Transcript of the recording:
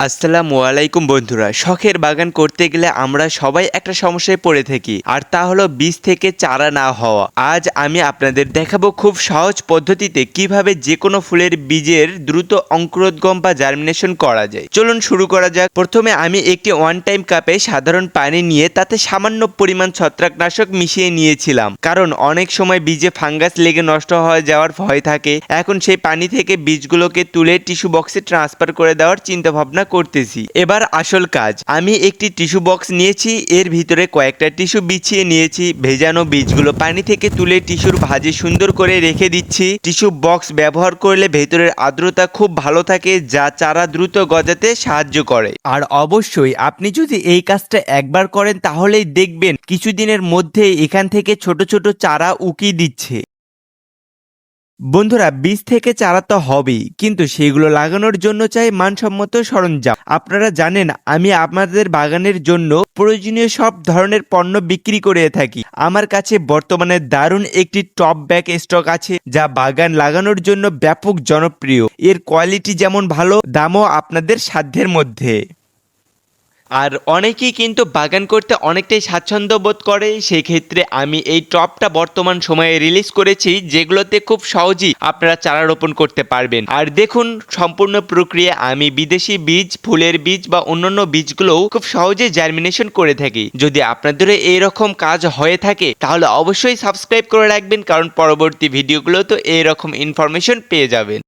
আসসালামু আলাইকুম বন্ধুরা, শখের বাগান করতে গেলে আমরা সবাই একটা সমস্যায় পড়ে থাকি, আর তা হলো বীজ থেকে চারা না হওয়া। আজ আমি আপনাদের দেখাবো খুব সহজ পদ্ধতিতে কীভাবে যে কোনো ফুলের বীজের দ্রুত অঙ্কুরোদ্গম বা জার্মিনেশন করা যায়। চলুন শুরু করা যাক। প্রথমে আমি একটি ওয়ান টাইম কাপে সাধারণ পানি নিয়ে তাতে সামান্য পরিমাণ ছত্রাকনাশক মিশিয়ে নিয়েছিলাম, কারণ অনেক সময় বীজে ফাঙ্গাস লেগে নষ্ট হয়ে যাওয়ার ভয় থাকে। এখন সেই পানি থেকে বীজগুলোকে তুলে টিস্যু বক্সে ট্রান্সফার করে দেওয়ার চিন্তা ভাবনা করতেছি। এবার আসল কাজ। আমি একটি টিস্যু বক্স নিয়েছি, এর ভিতরে কয়েকটা টিস্যু বিছিয়ে নিয়েছি, ভেজানো বীজগুলো পানি থেকে তুলে টিস্যুর ভাজে সুন্দর করে রেখে দিচ্ছি। টিস্যু বক্স ব্যবহার করলে ভেতরের আর্দ্রতা খুব ভালো থাকে, যা চারা দ্রুত গজাতে সাহায্য করে। আর অবশ্যই আপনি যদি এই কাজটা একবার করেন, তাহলেই দেখবেন কিছুদিনের মধ্যেই এখান থেকে ছোট ছোট চারা উকি দিচ্ছে। বন্ধুরা, বীজ থেকে চারা তো হবেই, কিন্তু সেগুলো লাগানোর জন্য চাই মানসম্মত সরঞ্জাম। আপনারা জানেন, আমি আপনাদের বাগানের জন্য প্রয়োজনীয় সব ধরনের পণ্য বিক্রি করে থাকি। আমার কাছে বর্তমানে দারুণ একটি টপ ব্যাগ স্টক আছে, যা বাগান লাগানোর জন্য ব্যাপক জনপ্রিয়। এর কোয়ালিটি যেমন ভালো, দামও আপনাদের সাধ্যের মধ্যে। আর অনেকেই কিন্তু বাগান করতে অনেকটাই স্বাচ্ছন্দ্য বোধ করে। সেই ক্ষেত্রে আমি এই টপটা বর্তমান সময়ে রিলিজ করেছি, যেগুলোতে খুব সহজেই আপনারা চারা রোপণ করতে পারবেন। আর দেখুন, সম্পূর্ণ প্রক্রিয়া আমি বিদেশি বীজ, ফুলের বীজ বা অন্যান্য বীজগুলোও খুব সহজে জার্মিনেশন করে থাকি। যদি আপনাদেরও এইরকম কাজ হয়ে থাকে, তাহলে অবশ্যই সাবস্ক্রাইব করে রাখবেন, কারণ পরবর্তী ভিডিওগুলো তো এইরকম ইনফরমেশন পেয়ে যাবেন।